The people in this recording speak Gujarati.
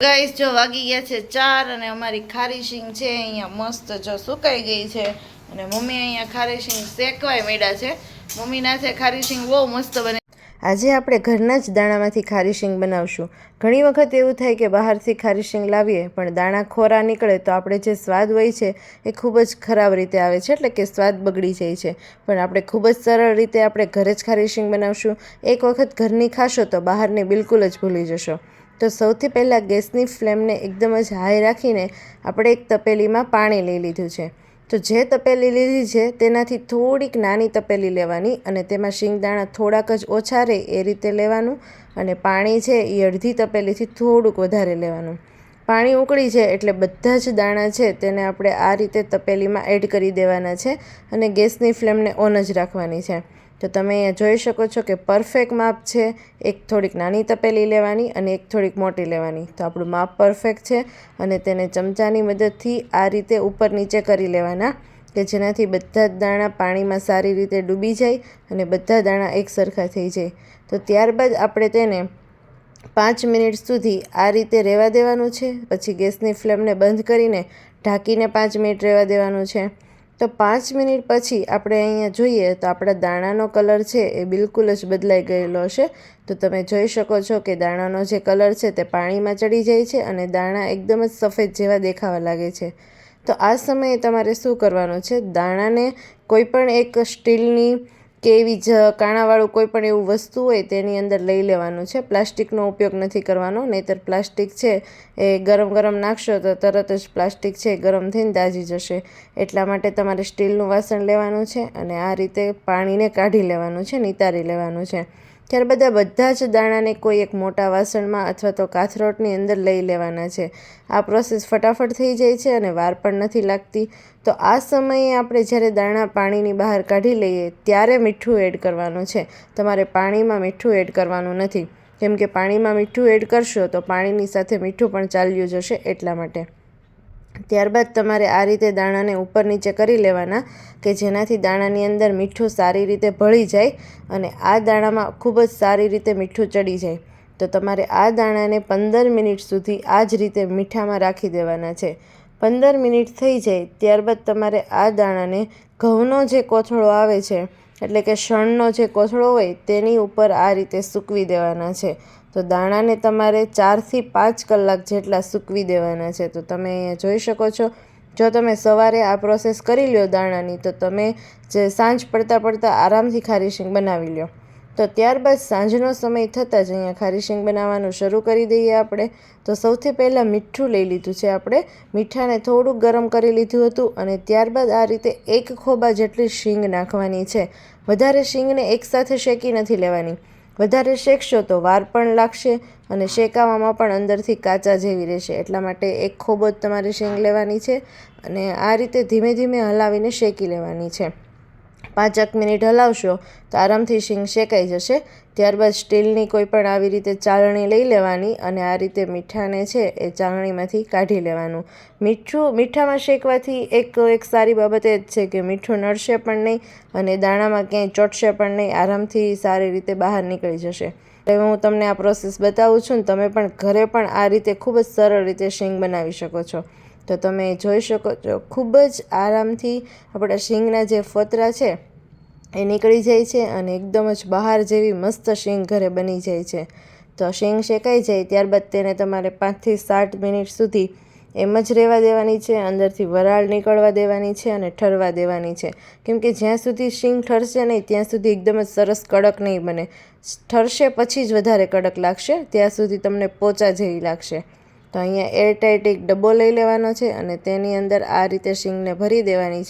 ગાઈસ, જો વાગી ગયા છે ચાર અને અમારી ખારી શીંગ છે અહીંયા મસ્ત જો સુકાઈ ગઈ છે. અને મમ્મી અહીંયા ખારી શીંગ શેકવાય મેળા છે. મમ્મીના છે ખારી શીંગ બહુ મસ્ત બને. આજે આપણે ઘરના જ દાણામાંથી ખારી શીંગ બનાવશું. ઘણી વખત એવું થાય કે બહારથી ખારી શીંગ લાવીએ, પણ દાણા ખોરા નીકળે તો આપણે જે સ્વાદ હોય છે એ ખૂબ જ ખરાબ રીતે આવે છે, એટલે કે સ્વાદ બગડી જાય છે. પણ આપણે ખૂબ જ સરળ રીતે આપણે ઘરે જ ખારી શીંગ બનાવશું. એક વખત ઘરની ખાશો તો બહારની બિલકુલ જ ભૂલી જશો. તો સૌથી પહેલાં ગેસની ફ્લેમને એકદમ જ હાઈ રાખીને આપણે એક તપેલીમાં પાણી લઈ લીધું છે. તો જે તપેલી લીધી છે તેનાથી થોડીક નાની તપેલી લેવાની અને તેમાં શિંગદાણા થોડાક જ ઓછા રહે એ રીતે લેવાનું અને પાણી છે એ અડધી તપેલીથી થોડુંક વધારે લેવાનું. પાણી ઉકળી છે એટલે બધા જ દાણા છે તેને આપણે આ રીતે તપેલીમાં એડ કરી દેવાના છે અને ગેસની ફ્લેમને ઓન જ રાખવાની છે. તો તમે અહીંયા જોઈ શકો છો કે પરફેક્ટ માપ છે. એક થોડીક નાની તપેલી લેવાની અને એક થોડીક મોટી લેવાની. તો આપણું માપ પરફેક્ટ છે અને તેને ચમચાની મદદથી આ રીતે ઉપર નીચે કરી લેવાના કે જેનાથી બધા જ દાણા પાણીમાં સારી રીતે ડૂબી જાય અને બધા દાણા એક સરખા થઈ જાય. તો ત્યારબાદ આપણે તેને પાંચ મિનિટ સુધી આ રીતે રહેવા દેવાનું છે. પછી ગેસની ફ્લેમને બંધ કરીને ઢાંકીને પાંચ મિનિટ રહેવા દેવાનું છે. તો પાંચ મિનિટ પછી આપણે અહીંયા જોઈએ તો આપણા દાણાનો કલર છે એ બિલકુલ જ બદલાઈ ગયેલો હશે તો તમે જોઈ શકો છો કે દાણાનો જે કલર છે તે પાણીમાં ચડી જાય છે અને દાણા એકદમ જ સફેદ જેવા દેખાવા લાગે છે. તો આ સમયે તમારે શું કરવાનું છે? દાણાને કોઈ પણ એક સ્ટીલની કે એવી જ કાણાવાળું કોઈ પણ એવું વસ્તુ હોય તેની અંદર લઈ લેવાનું છે. પ્લાસ્ટિકનો ઉપયોગ નથી કરવાનો, નહીતર પ્લાસ્ટિક છે એ ગરમ ગરમ નાખશો તો તરત જ પ્લાસ્ટિક છે ગરમ થઈને દાજી જશે. એટલા માટે તમારે સ્ટીલનું વાસણ લેવાનું છે અને આ રીતે પાણીને કાઢી લેવાનું છે, નિતારી લેવાનું છે. ત્યારબાદ આ બધા જ દાણાને કોઈ એક મોટા વાસણમાં અથવા તો કાથરોટની અંદર લઈ લેવાના છે. આ પ્રોસેસ ફટાફટ થઈ જાય છે અને વાર પણ નથી લાગતી. તો આ સમયે આપણે જ્યારે દાણા પાણીની બહાર કાઢી લઈએ ત્યારે મીઠું એડ કરવાનું છે. તમારે પાણીમાં મીઠું એડ કરવાનું નથી. કેમ કે પાણીમાં મીઠું એડ કરશો તો પાણીની સાથે મીઠું પણ ચાલ્યું જશે એટલા માટે. ત્યારબાદ તમારે આ રીતે દાણાને ઉપર નીચે કરી લેવાના કે જેનાથી દાણાની અંદર મીઠું સારી રીતે ભળી જાય અને આ દાણામાં ખૂબ જ સારી રીતે મીઠું ચડી જાય. તો તમારે આ દાણાને પંદર મિનિટ સુધી આ જ રીતે મીઠામાં રાખી દેવાના છે. પંદર મિનિટ થઈ જાય ત્યારબાદ તમારે આ દાણાને ઘઉંનો જે કોથળો આવે છે એટલે કે શણનો જે કોથળો હોય તેની ઉપર આ રીતે સૂકવી દેવાના છે. તો દાણાને તમારે ચારથી પાંચ કલાક જેટલા સૂકવી દેવાના છે. તો તમે અહીંયા જોઈ શકો છો. જો તમે સવારે આ પ્રોસેસ કરી લ્યો દાણાની, તો તમે જે સાંજ પડતા પડતા આરામથી ખારી શીંગ બનાવી લ્યો. તો ત્યારબાદ સાંજનો સમય થતાં જ અહીંયા ખારી શીંગ બનાવવાનું શરૂ કરી દઈએ આપણે. તો સૌથી પહેલાં મીઠું લઈ લીધું છે આપણે. મીઠાને થોડુંક ગરમ કરી લીધું હતું અને ત્યારબાદ આ રીતે એક ખોબા જેટલી શીંગ નાખવાની છે. વધારે શીંગને એકસાથે શેકી નથી લેવાની. વધારે શેકશો તો વાર પણ લાગશે અને શેકાવામાં પણ અંદરથી કાચા જેવી રહેશે. એટલા માટે એક ખોબો જ તમારે શેંગ લેવાની છે અને આ રીતે ધીમે ધીમે હલાવીને શેકી લેવાની છે. પાંચક મિનિટ હલાવશો તો આરામથી શીંગ શેકાઈ જશે. ત્યારબાદ સ્ટીલની કોઈ પણ આવી રીતે ચાળણી લઈ લેવાની અને આ રીતે મીઠાને છે એ ચાળણીમાંથી કાઢી લેવાનું. મીઠું, મીઠામાં શેકવાથી એક એક સારી બાબત એ જ છે કે મીઠું નડશે પણ નહીં અને દાણામાં ક્યાંય ચોટશે પણ નહીં, આરામથી સારી રીતે બહાર નીકળી જશે. હવે હું તમને આ પ્રોસેસ બતાવું છું ને તમે પણ ઘરે પણ આ રીતે ખૂબ જ સરળ રીતે શીંગ બનાવી શકો છો. તો તમે જોઈ શકો છો, ખૂબ જ આરામથી આપણા શીંગના જે ફતરા છે એ નીકળી જાય છે અને એકદમ જ બહાર જેવી મસ્ત શેંગ ઘરે બની જાય છે. તો શેંગ શેકાઈ જાય ત્યારબાદ તેને તમારે પાંચથી સાત મિનિટ સુધી એમ જ રહેવા દેવાની છે, અંદરથી વરાળ નીકળવા દેવાની છે અને ઠરવા દેવાની છે. કેમ કે જ્યાં સુધી શીંગ ઠરશે નહીં, ત્યાં સુધી એકદમ જ સરસ કડક નહીં બને. ઠરશે પછી જ વધારે કડક લાગશે, ત્યાં સુધી તમને પોચા જેવી લાગશે. તો અહીંયા એરટાઈટ એક ડબ્બો લઈ લેવાનો છે અને તેની અંદર આ રીતે શીંગને ભરી દેવાની છે.